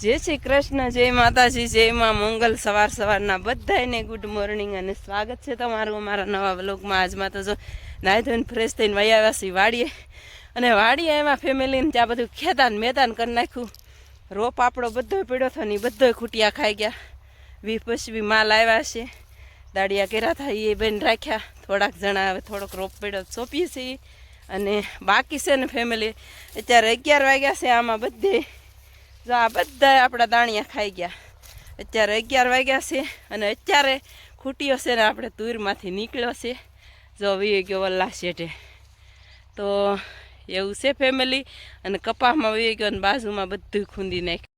જય શ્રી કૃષ્ણ, જય માતાજી, જય માં મંગલ સવાર સવારના બધાને ગુડ મોર્નિંગ અને સ્વાગત છે તમારું અમારા નવા વ્લોગમાં આજમાં તો જો નાહી ધોઈને ફ્રેશ થઈને વહી આવ્યા વાડીએ. અને વાડીએ એમાં ફેમિલીને ત્યાં બધું ખેતાન મેદાન કરી નાખ્યું. રોપ આપણો બધો પીડ્યો થયો ને એ બધો ખૂટિયા ખાઈ ગયા. વી પશવી માલ આવ્યા છે. દાડિયા કર્યા હતા એ બેન રાખ્યા. થોડાક જણા હવે થોડોક રોપ પીડ્યો સોંપીએ છીએ. અને બાકી છે ને ફેમિલી અત્યારે અગિયાર વાગ્યા છે, આમાં બધે જો આ બધા આપણા દાણિયા ખાઈ ગયા. અત્યારે અગિયાર વાગ્યા છે અને અત્યારે ખૂટ્યો છે ને આપણે તુરમાંથી નીકળ્યો છે. જો વી ગયો વલ્લા શેઠે. તો એવું છે ફેમિલી અને કપાસમાં વી ગયો અને બાજુમાં બધું ખૂંદી નાખ્યું.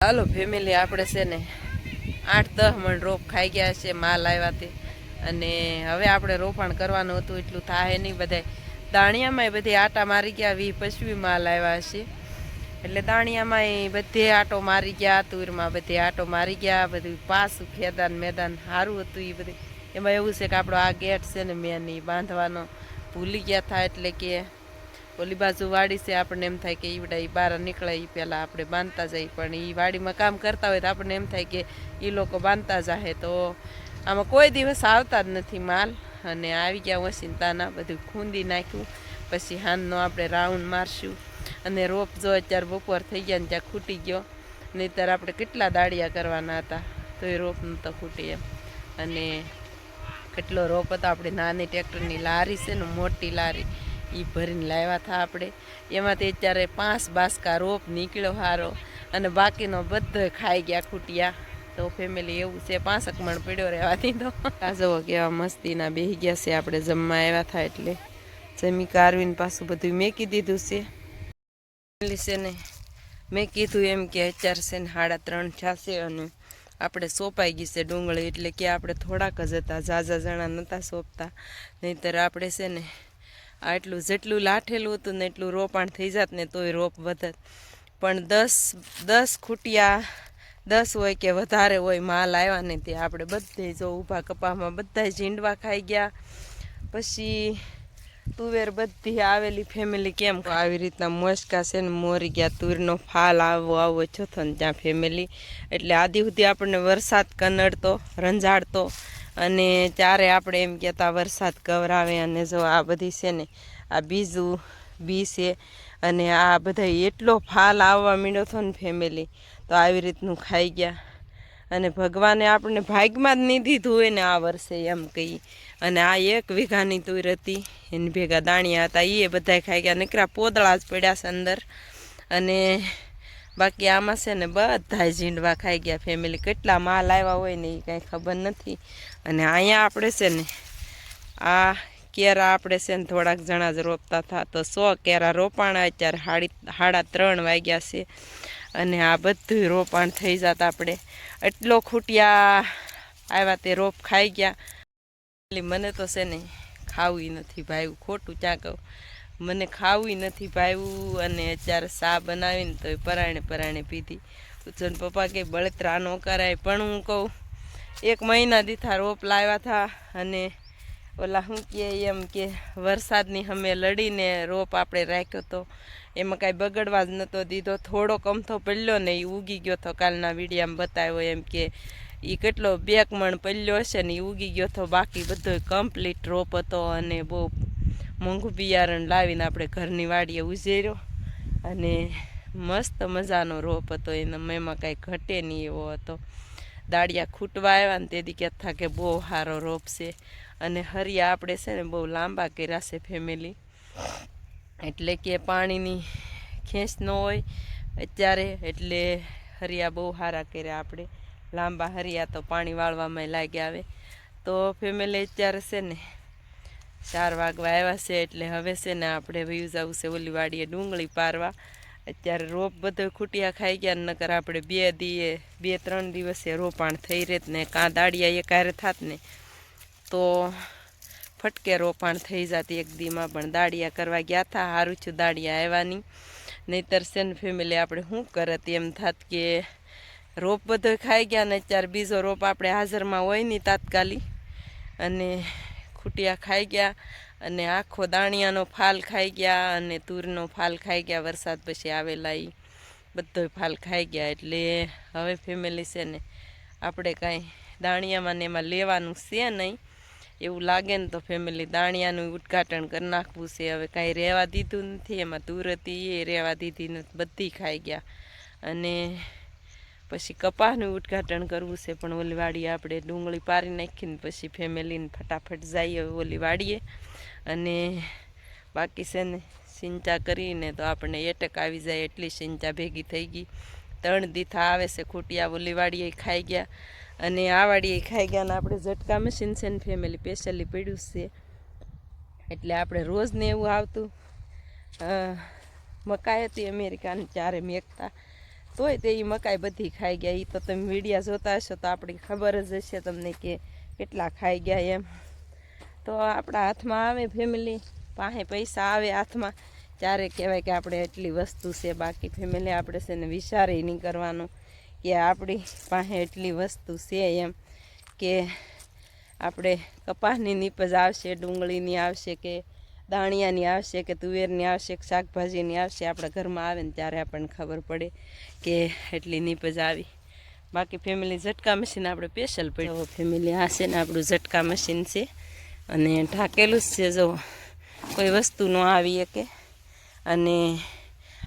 હાલો ફેમિલી આપણે છે ને આઠ દસ મણ રોપ ખાઈ ગયા છે માલ આવ્યા તે અને હવે આપણે રોપાણ કરવાનું હતું, એટલું થાય નહીં બધા દાણિયામાં બધી આટા મારી ગયા વી પછી માલ આવ્યા છે. એટલે દાણિયામાં બધે આટો મારી ગયા, તુરમાં બધે આટો મારી ગયા, બધું પાસું, ખેદાન, મેદાન સારું હતું એ બધું. એમાં એવું છે કે આપણો આ ગેટ છે ને મેન એ બાંધવાનો ભૂલી ગયા થાય એટલે કે ઓલી બાજુ વાડી છે, આપણને એમ થાય કે એ બધા એ બહાર નીકળે એ પહેલાં આપણે બાંધતા જઈએ. પણ એ વાડીમાં કામ કરતા હોય તો આપણને એમ થાય કે એ લોકો બાંધતા જાહે. તો આમાં કોઈ દિવસ આવતા જ નથી માલ. અને આવી ગયા વસીનતાના બધું ખૂંદી નાખ્યું. પછી હાનનો આપણે રાઉન્ડ મારશું. અને રોપ જો અત્યારે બપોર થઈ ગયા ને ત્યાં ખૂટી ગયો. નહીંતર આપણે કેટલા દાડિયા કરવાના હતા, તો એ રોપ નહોતો ખૂટી એમ. અને કેટલો રોપ હતો, આપણે નાની ટ્રેક્ટરની લારી છે ને, મોટી લારી એ ભરીને લાવ્યા હતા આપણે. એમાંથી અત્યારે પાંચ બાસકા રોપ નીકળ્યો હારો અને બાકીનો બધો ખાઈ ગયા ખૂટ્યા. તો ફેમિલી એવું છે પાંસક મણ પીડ્યો રહેવાથી તો. આ જવો કેવા મસ્તીના બેહી ગયા છે, આપણે જમવા આવ્યા હતા એટલે. જમી કારવીને પાછું બધું મેકી દીધું છે. છે ને, મેં કીધું એમ કે અત્યારે છે ને સાડા ત્રણ થશે અને આપણે સોંપાઈ ગઈ છે ડુંગળી, એટલે કે આપણે થોડાક જ હતા, ઝાઝા જણા નહોતા સોંપતા. નહીંતર આપણે છે ને આટલું જેટલું લાઠેલું હતું ને એટલું રોપાણ થઈ જાત ને તોય રોપ વધત. પણ દસ દસ ખૂટિયા, દસ હોય કે વધારે હોય માલ આવ્યા ને તે આપણે બધે જો ઊભા કપામાં બધા ઝીંડવા ખાઈ ગયા. પછી તુવેર બધી આવેલી ફેમિલી કેમ? આવી રીતના મોસકા છે ને મોરી ગયા, તુવેરનો ફાલ આવો આવો છતો ને ત્યાં ફેમિલી એટલે આદિ સુધી આપણને વરસાદ કનડતો, રંજાડતો અને ત્યારે આપણે એમ કહેતા વરસાદ કવરાવે અને જો આ બધી છે ને, આ બીજું બી છે અને આ બધા એટલો ફાલ આવવા માંડ્યો હતો ને ફેમિલી તો આવી રીતનું ખાઈ ગયા. અને ભગવાને આપણને ભાગમાં જ નહીં દીધું હોય ને આ વર્ષે એમ કહી. અને આ એક વીઘાની તુર હતી. એની ભેગા દાણિયા હતા. એ બધા ખાઈ ગયા. નીકળ્યા પોદળા જ પડ્યા છે અંદર. અને બાકી આમાં છે ને બધા ઝીંડવા ખાઈ ગયા. ફેમિલી કેટલા માલ આવ્યા હોય ને એ કાંઈ ખબર નથી. અને અહીંયા આપણે છે ને આ કેરા આપણે છે ને થોડાક જણા જ રોપતા હતા. તો સો કેરા રોપાણા અત્યારે હાડી સાડા ત્રણ વાગ્યા છે. અને આ બધું રોપાણ થઈ જાત આપણે. એટલો ખૂટિયા આવ્યા તે રોપ ખાઈ ગયા. એટલે મને તો છે ને ખાવું નથી ભાવ્યું, ખોટું ક્યાં કહું? મને ખાવું નથી ભાવ્યું અને અત્યારે સા બનાવીને તો પરાણે પરાણે પીધી. ઉજન પપ્પા કે બળતરા ન કરાય, પણ હું કહું, એક મહિના દીથા રોપ લાવ્યા હતા અને ઓલા શું કહે એમ કે વરસાદની અમે લડીને રોપ આપણે રાખ્યો તો એમાં કાંઈ બગડવા જ નહોતો દીધો. થોડો કમથો પડ્યો ને એ ઉગી ગયો તો કાલના વિડીયામાં બતાવ્યો એમ કે એ કેટલો બેક મણ પડ્યો હશે ને એ ઉગી ગયો તો બાકી બધો કમ્પ્લીટ રોપ હતો અને બહુ મોંઘું બિયારણ લાવીને આપણે ઘરની વાડીએ ઉજેર્યો. અને મસ્ત મજાનો રોપ હતો એને, એમાં કાંઈ ઘટે નહીં એવો હતો. દાળિયા ખૂટવા આવ્યા ને તેથી કહેતા કે બહુ સારો રોપ છે. અને હરિયા આપણે છે ને બહુ લાંબા કર્યા છે ફેમિલી એટલે કે પાણીની ખેંચ ન હોય. અત્યારે એટલે હરિયા બહુ સારા કર્યા આપણે. લાંબા હરિયા તો પાણી વાળવામાં લાગ્યા આવે. તો ફેમિલી અત્યારે છે ને ચાર વાગવા આવ્યા છે એટલે હવે છે ને આપણે વયું જવું છે ઓલી વાડીએ ડુંગળી પારવા. અત્યારે રોપ બધો ખૂટિયા ખાઈ ગયા નકર આપણે બે દીએ, બે ત્રણ દિવસે રોપાણ થઈ રહેત ને, કાં દાડિયા એકારે થાત ને. તો ફટકે રોપાણ થઈ જતી એક દીમાં પણ દાડિયા કરવા ગયા હતા. સારું છું દાડિયા આવ્યાની નહીંતર સેન ફેમિલી આપણે શું કરત એમ થાત કે રોપ બધો ખાઈ ગયા ને અત્યારે બીજો રોપ આપણે હાજરમાં હોય નહીં તાત્કાલિક. અને ખૂટિયા ખાઈ ગયા અને આખો દાણિયાનો ફાલ ખાઈ ગયા અને તુરનો ફાલ ખાઈ ગયા. વરસાદ પછી આવેલા એ બધો ફાલ ખાઈ ગયા. એટલે હવે ફેમિલી છે ને આપણે કાંઈ દાણિયામાં ને એમાં લેવાનું છે નહીં. એવું લાગે ને તો ફેમિલી દાણિયાનું ઉદ્ઘાટન કરી નાખવું છે. હવે કાંઈ રહેવા દીધું નથી, એમાં દૂર હતી એ રહેવા દીધી નથી, બધી ખાઈ ગયા. અને પછી કપાસનું ઉદ્ઘાટન કરવું છે, પણ ઓલી વાડીએ આપણે ડુંગળી પારી નાખીને પછી ફેમિલીને ફટાફટ જઈએ ઓલી વાડીએ. અને બાકી છે ને સિંચા કરીને તો આપણને એટક આવી જાય, એટલી સિંચા ભેગી થઈ ગઈ. ત્રણ દીથા આવે છે, ખૂટિયા ઓલી વાડીએ ખાઈ ગયા. અને આ વાડીએ ખાઈ ગયા ઝટકા મશીન છે ને ફેમિલી સ્પેશિયલી પડ્યું છે. એટલે આપણે રોજને એવું આવતું. મકાઈ હતી અમેરિકાને ચારે મેકતા. તોય તે એ મકાઈ બધી ખાઈ ગયા. એ તો તમે મીડિયા જોતા હશો તો આપણી ખબર જ હશે તમને કે કેટલા ખાઈ ગયા એમ. તો આપણા હાથમાં આવે ફેમિલી પાસે પૈસા આવે હાથમાં. ત્યારે કહેવાય કે આપણે એટલી વસ્તુ છે, બાકી ફેમિલી આપણે છે ને વિચારે નહીં કરવાનું. કે આપણી પાસે એટલી વસ્તુ છે એમ કે આપણે કપાસની નીપજ આવશે, ડુંગળીની આવશે કે દાણિયાની આવશે કે તુવેરની આવશે કે શાકભાજીની આવશે. આપણા ઘરમાં આવે ને ત્યારે આપણને ખબર પડે કે એટલી નીપજ આવી. બાકી ફેમિલી ઝટકા મશીન આપણે સ્પેશિયલ પડ્યો ફેમિલી આ છે ને આપણું ઝટકા મશીન છે અને ઢાકેલું જ છે જો કોઈ વસ્તુ ન આવી શકે. અને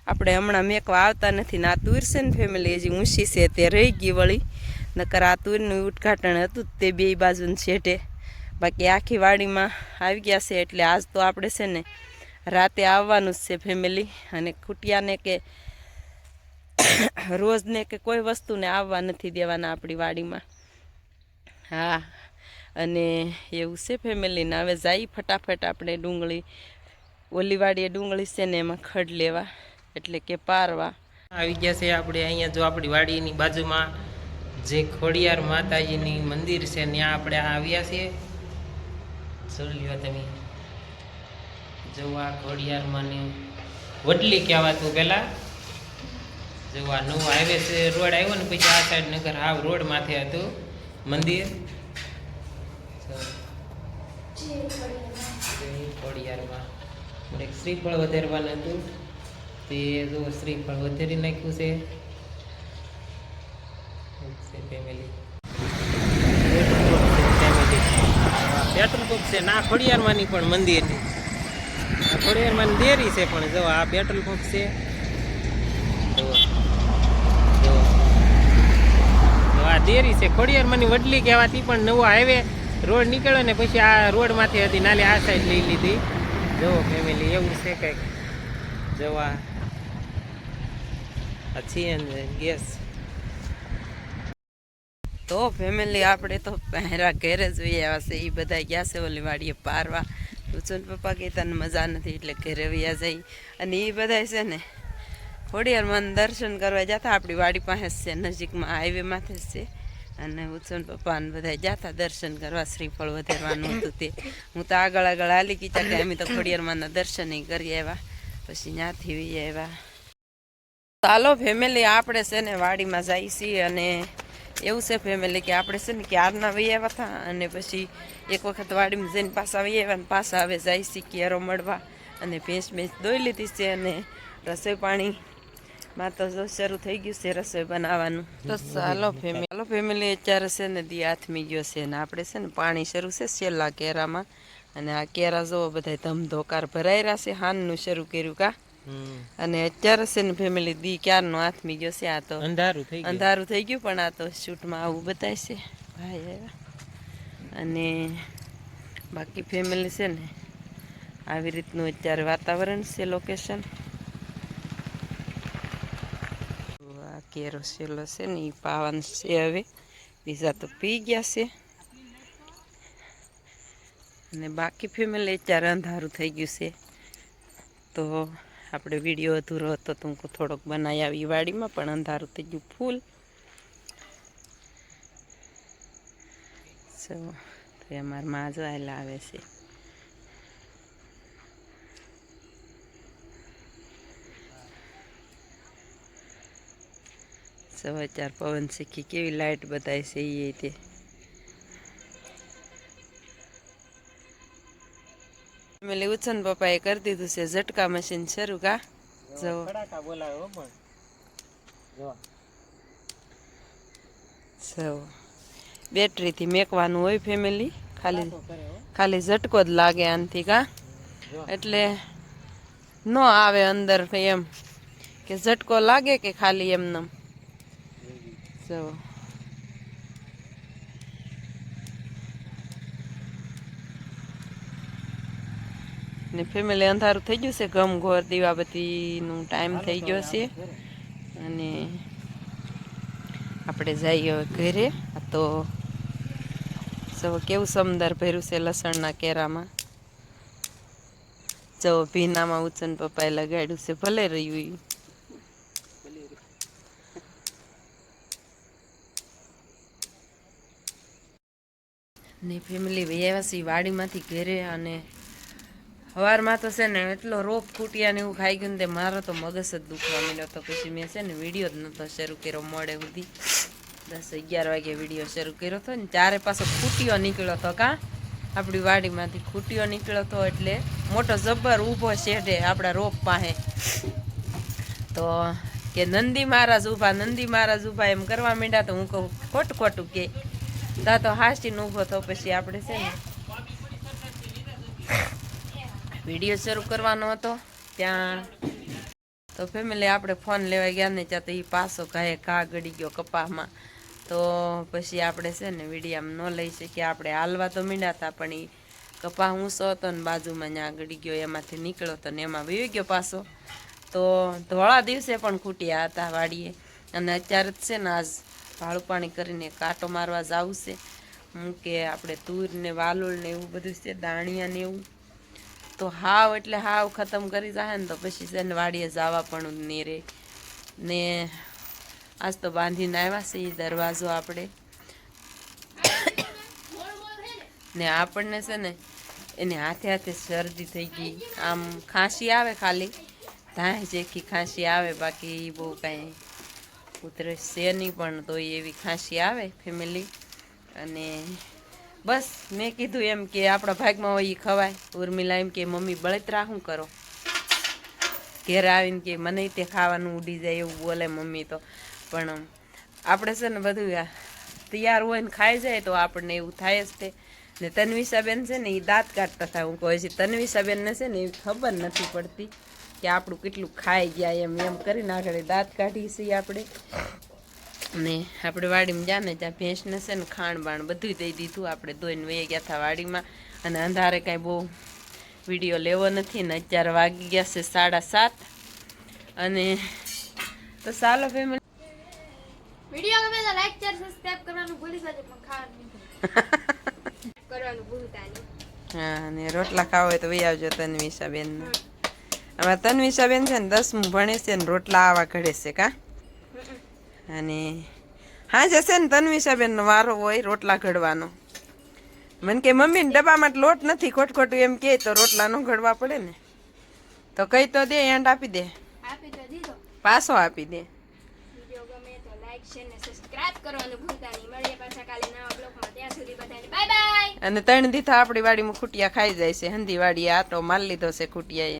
આપણે હમણાં મેકવા આવતા નથી ને આ તુર છે ને ફેમિલી હજી ઊંચી છે, તે રહી ગઈ વળી. નકર આ તુરનું ઉદ્ઘાટન હતું તે બે બાજુનું છેટે. બાકી આખી વાડીમાં આવી ગયા છે, એટલે આજ તો આપણે છે ને રાતે આવવાનું જ છે ફેમિલી અને ખૂટિયાને કે રોજને કે કોઈ વસ્તુને આવવા નથી દેવાના આપણી વાડીમાં. હા, અને એવું છે ફેમિલીને હવે જાય ફટાફટ આપણે ડુંગળી, ઓલી વાડીએ ડુંગળી છે ને એમાં ખડ લેવા. એટલે કે પારવા. આવી ગયા છે આપણે અહીંયા જો આપણી વાડીની બાજુમાં જે ખોડિયાર માતાજીની મંદિર છે ત્યાં આપણે આવ્યા છીએ. જોઈ લ્યો તમે. જો આ ખોડિયારમાંની વડલી કહેવાતું પહેલાં જો આ નવો હાઈવે છે રોડ આવ્યો ને પછી આ સાઈડ નગર હાવ રોડ માથે હતું મંદિર. ખોડિયારમાં. શ્રીફળ વધારવાનું હતું. તે જો શ્રીફળ વધારી નાખ્યું છે ફેમિલી પેટ્રોલ પંપ છે ના ખોડિયારમાંની પણ મંદિરની આ ખોડિયારમાંની દેરી છે પણ જો આ પેટ્રોલ પંપ છે આ દેરી છે ખોડિયારમાંની વડલી કહેવાતી પણ નવો હાઈવે રોડ નીકળ્યો ને પછી આ રોડમાંથી હતી નાલી આ સાઈડ લઈ લીધી જો ફેમિલી એવું છે કંઈક જવા છે ગેસ તો ફેમિલી આપણે તો પહેરા ઘરે જ વયા છે એ બધા ગયા છે ઓલી વાડીએ પારવા. રુચુન પપ્પા કે તને મજા નથી એટલે ઘરે વ્યા જઈ અને એ બધા છે ને, ખોડિયારમાં દર્શન કરવા જતા, આપણી વાડી પાસે છે, નજીકમાં હાઈવે માથે જ છે. અને ઉત્સન પપ્પા ને બધા જતા દર્શન કરવા, શ્રીફળ વધારવાનું હતું તે. હું તો આગળ આગળ હાલી કીધા કે અમે તો ખોડિયારમાંના દર્શન કરી આવ્યા. પછી ત્યાંથી આવ્યા. ચાલો ફેમિલી આપણે છે ને વાડીમાં જાય છીએ અને એવું છે ફેમિલી કે આપણે છે ને ક્યારના વહી આવ્યા હતા અને પછી એક વખત વાડીમાં જઈને પાછા વહી આવ્યા અને પાછા હવે જાય છીએ કેરો મળવા અને ભેંસ ભેંસ દોઈ લીધી છે અને રસોઈ પાણી માં તો જો શરૂ થઈ ગયું છે રસોઈ બનાવવાનું. તો ચાલો ફેમિલી ચાલો ફેમિલી અત્યારે છે ને દી હાથમી ગયો છે ને આપણે છે ને પાણી શરૂ છે છેલ્લા કેરામાં. અને આ કેરા જોવો બધા ધમધોકાર ભરાઈ છે, હાનનું શરૂ કર્યું કા? અને અત્યારે છે ને ફેમિલી દી ક્યારનો હાથમી ગયો છે આ તો અંધારું થઈ ગયું. અંધારું થઈ ગયું પણ આ તો શૂટમાં આવું બતાય છે. ભાઈ અને બાકી ફેમિલી છે ને આવી રીતનું અત્યારે વાતાવરણ છે લોકેશન આ કેરો સેલો છે ને એ પાવન છે હવે. બીજા તો પી ગયા છે. અને બાકી ફેમિલી અત્યારે અંધારું થઈ ગયું છે. તો આપણે વીડિયો અધૂરો હતો તો હું થોડોક બનાવી આવી વાડીમાં, પણ અંધારું થઈ ગયું ફૂલ. સો તો અમારા માં જો આયલા આવે છે. સમાચાર પવન શીખી કેવી લાઈટ બતાવી છે એ તે ફેમિલી ઉછન પપ્પાએ કરી દીધું છે. ઝટકા મશીન શરૂ કા? જવો કડાકા પણ. જો. સો બેટરીથી મેકવાનું હોય ફેમિલી ખાલી ખાલી ઝટકો જ લાગે આનથી કા? એટલે ન આવે અંદર એમ કે ઝટકો લાગે કે ખાલી એમને જો. ને ફેમિલી અંધારું થઈ ગયું છે. ગમ ઘોર દીવાબત્તીનું ટાઈમ થઈ ગયો છે. અને આપણે જઈએ હવે ઘરે તો જો કેવું સમદાર ભર્યું છે લસણના કેરામાં. જો ભીનામાં ઉચન પપ્પાએ લગાડ્યું છે. ભલે રહ્યું. ને ફેમિલી આવ્યા વાડીમાંથી ઘરે અને સવારમાં તો છે ને એટલો રોપ ફૂટ્યા ને એવું ખાઈ ગયું ને મારો તો મગજ જ દુખવા મળ્યો તો પછી મેં છે ને વીડિયો જ નહોતો શરૂ કર્યો મોડે સુધી. દસ અગિયાર વાગે વીડિયો શરૂ કર્યો હતો ને ચારે પાછો ખૂટીઓ નીકળ્યો હતો કાં? આપણી વાડીમાંથી ખૂટ્યો નીકળ્યો હતો એટલે મોટો જબ્બર ઊભો શેઢે આપણા રોપ પાસે. તો કે નંદી મહારાજ ઊભા, નંદી મહારાજ ઊભા એમ કરવા માંડ્યા તો હું કહું, ખોટ ખોટું કે. તા તો હાસીને ઊભો તો પછી આપણે છે ને વીડિયો શરૂ કરવાનો હતો. ત્યાં તો ફેમિલી આપણે ફોન લેવા ગયા ને ત્યાં તો એ પાછો ઘાએ ઘા ગળી ગયો કપામાં. તો પછી આપણે છે ને વિડીયામાં ન લઈ શકીએ આપણે હાલવા તો મીંડા હતા પણ એ કપા ઊંચો હતો ને બાજુમાં ત્યાં ગળી ગયો, એમાંથી નીકળ્યો તો ને એમાં વીવી ગયો પાછો. તો ધોળા દિવસે પણ ખૂટ્યા હતા વાડીએ. અને અત્યારે જ છે ને આજ ભાડું પાણી કરીને કાંટો મારવા જવું છે. હું કે આપણે તુર ને વાલોળ ને એવું બધું છે, દાણિયા ને એવું. તો હાવ એટલે હાવ ખતમ કરી જાય ને તો પછી ને વાડીએ જવા પણ નહીં રહે ને આજ તો બાંધીને આવ્યા છે એ દરવાજો આપણે. ને આપણને છે ને એને હાથે હાથે શરદી થઈ ગઈ. આમ ખાંસી આવે ખાલી. ધાય જેખી ખાંસી આવે બાકી બહુ કાંઈ ઉતરે છે નહીં પણ તોય એવી ખાંસી આવે ફેમિલી અને બસ, મેં કીધું એમ કે આપણા ભાગમાં હોય એ ખવાય. ઉર્મિલા એમ કે, મમ્મી, બળતરા શું કરો? ઘેર આવીને કે, મને તે ખાવાનું ઉડી જાય એવું બોલે મમ્મી તો. પણ આપણે છે ને બધું તૈયાર હોય ને ખાઈ જાય તો આપણને એવું થાય જ તે. ને તન્વીસાબેન છે ને એ દાંત કાઢતા થાય હું કહું છું તન્વીસાબેનને છે ને એવી ખબર નથી પડતી કે આપણું કેટલું ખાઈ ગયા એમ. એમ કરીને આગળ દાંત કાઢીએ છીએ આપણે. ને આપણે વાડીમાં જાને ત્યાં ભેંસને છે ને ખાણ બાણ બધું દઈ દીધું. આપણે ધોઈને વહી ગયા હતા વાડીમાં અને અંધારે કાંઈ બહુ વીડિયો લેવો નથી ને અત્યારે વાગી ગયા છે સાડા સાત. અને તો ચાલો ફેમિલી વીડિયો ગમે તો લાઈક શેર સબસ્ક્રાઇબ કરવાનું ભૂલી જજો પણ ખાવાનું કરવાનું ભૂલતા નહીં. હા અને રોટલા ખાવ હોય તો વહી આવજો તન્વિષાબેન અમારે તન્વિષાબેન છે ને દસમું ભણે છે ને રોટલા આવા ઘડે છે કા? અને હા જશે ને તન્વિષાબેન નો વારો હોય રોટલા ઘડવાનો. મને કે મમ્મી ડબ્બામાં લોટ નથી ખોટ ખોટું એમ કે તો રોટલા નો ઘડવા પડે ને. તો કઈ તો દે એન્ડ આપી દે. આપી તો દીધો. પાછો આપી દે. અને ત્રણ દીથા આપણી વાડીમાં ખૂટિયા ખાઈ જાય છે. હંધી વાડી આટો માલ લીધો છે ખૂટિયાએ.